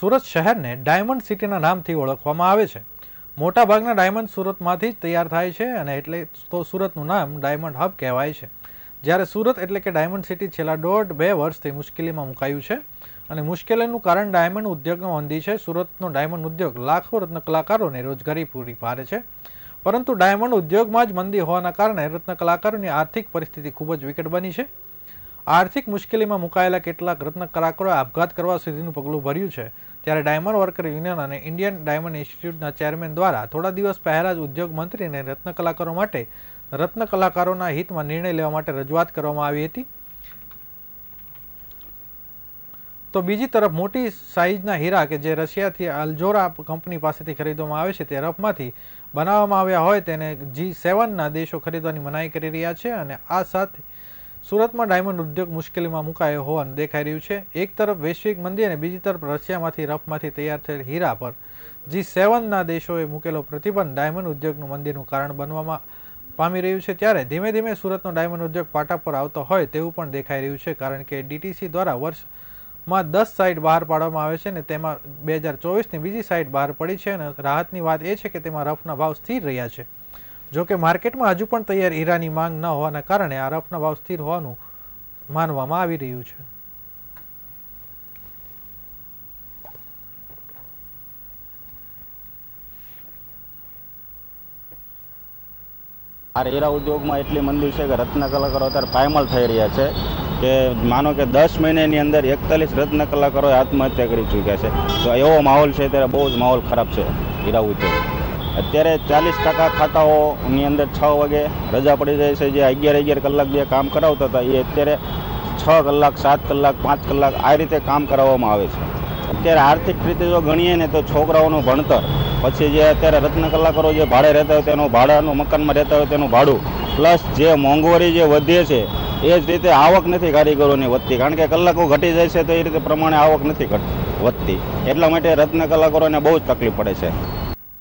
સુરત શહેરને ડાયમંડ સિટીના નામથી ઓળખવામાં આવે છે. મોટાભાગના ડાયમંડ સુરતમાંથી જ તૈયાર થાય છે અને એટલે તો સુરતનું નામ ડાયમંડ હબ કહેવાય છે. જ્યારે સુરત એટલે કે ડાયમંડ સિટી છેલ્લા દોઢ બે વર્ષથી મુશ્કેલીમાં મુકાયું છે અને મુશ્કેલીનું કારણ ડાયમંડ ઉદ્યોગનો મંદી છે. સુરતનો ડાયમંડ ઉદ્યોગ લાખો રત્ન કલાકારોને રોજગારી પૂરી પાડે છે. પરંતુ ડાયમંડ ઉદ્યોગમાં જ મંદી હોવાના કારણે રત્ન કલાકારોની આર્થિક પરિસ્થિતિ ખૂબ જ વિકટ બની છે. આર્થિક મુશ્કેલીમાં મુકાયેલા કેટલાક રત્ન કલાકારોએ આપઘાત કરવા સુધીનું પગલું ભર્યું છે. ત્યારે ડાયમંડ વર્કર યુનિયન અને ઇન્ડિયન ડાયમંડ ઇન્સ્ટિટ્યૂટના ચેરમેન દ્વારા થોડા દિવસ પહેલા જ ઉદ્યોગ મંત્રીને રત્ન કલાકારો માટે રત્ન કલાકારોના હિતમાં નિર્ણય લેવા માટે રજૂઆત કરવામાં આવી હતી. તો બીજી તરફ મોટી સાઇઝના હીરા કે જે રશિયાથી અલ્જોરા કંપની પાસેથી ખરીદવામાં આવે છે તે રફમાંથી બનાવવામાં આવ્યા હોય તેને જી સેવનના દેશો ખરીદવાની મનાઈ કરી રહ્યા છે અને આ સાથે સુરતમાં ડાયમંડ ઉદ્યોગ મુશ્કેલીમાં મુકાયો હોવાનું દેખાઈ રહ્યું છે. એક તરફ વૈશ્વિક મંદી અને બીજી તરફ રશિયામાંથી રફમાંથી તૈયાર થયેલ હીરા પર જી સેવનના દેશોએ મૂકેલો પ્રતિબંધ ડાયમંડ ઉદ્યોગનું મંદીનું કારણ બનવામાં પામી રહ્યું છે. ત્યારે ધીમે ધીમે સુરતનો ડાયમંડ ઉદ્યોગ પાટા પર આવતો હોય તેવું પણ દેખાઈ રહ્યું છે, કારણ કે ડીટીસી દ્વારા વર્ષમાં દસ સાઇટ બહાર પાડવામાં આવે છે અને તેમાં બે હજાર ચોવીસની બીજી સાઇટ બહાર પડી છે અને રાહતની વાત એ છે કે તેમાં રફના ભાવ સ્થિર રહ્યા છે. જો કે માર્કેટમાં હજુ પણ તૈયાર હીરાની માંગ ન હોવાના કારણે આ રફના ભાવ સ્થિર હોવાનું માનવામાં આવી રહ્યું છે. આ હીરા ઉદ્યોગમાં એટલી મંદી છે કે રત્ન કલાકારો અત્યારે પાયમાલ થઈ રહ્યા છે કે માનો કે દસ મહિનાની અંદર એકતાલીસ રત્ન કલાકારોએ આત્મહત્યા કરી ચૂક્યા છે. તો એવો માહોલ છે, ત્યારે બહુ જ માહોલ ખરાબ છે હીરા ઉદ્યોગ અત્યારે ચાલીસ ટકા ખાતાઓની અંદર છ વાગે રજા પડી જાય છે. જે અગિયાર અગિયાર કલાક જે કામ કરાવતા હતા, એ અત્યારે છ કલાક, સાત કલાક, પાંચ કલાક આ રીતે કામ કરાવવામાં આવે છે. અત્યારે આર્થિક રીતે જો ગણીએ ને તો છોકરાઓનું ભણતર, પછી જે અત્યારે રત્ન કલાકારો જે ભાડે રહેતા હોય તેનું ભાડાનું મકાનમાં રહેતા હોય તેનું ભાડું, પ્લસ જે મોંઘવારી જે વધે છે, એ જ રીતે આવક નથી કારીગરોની વધતી. કારણ કે કલાકો ઘટી જાય છે તો એ રીતે પ્રમાણે આવક નથી ઘટ, વધતી. એટલા માટે રત્ન કલાકારોને બહુ જ તકલીફ પડે છે.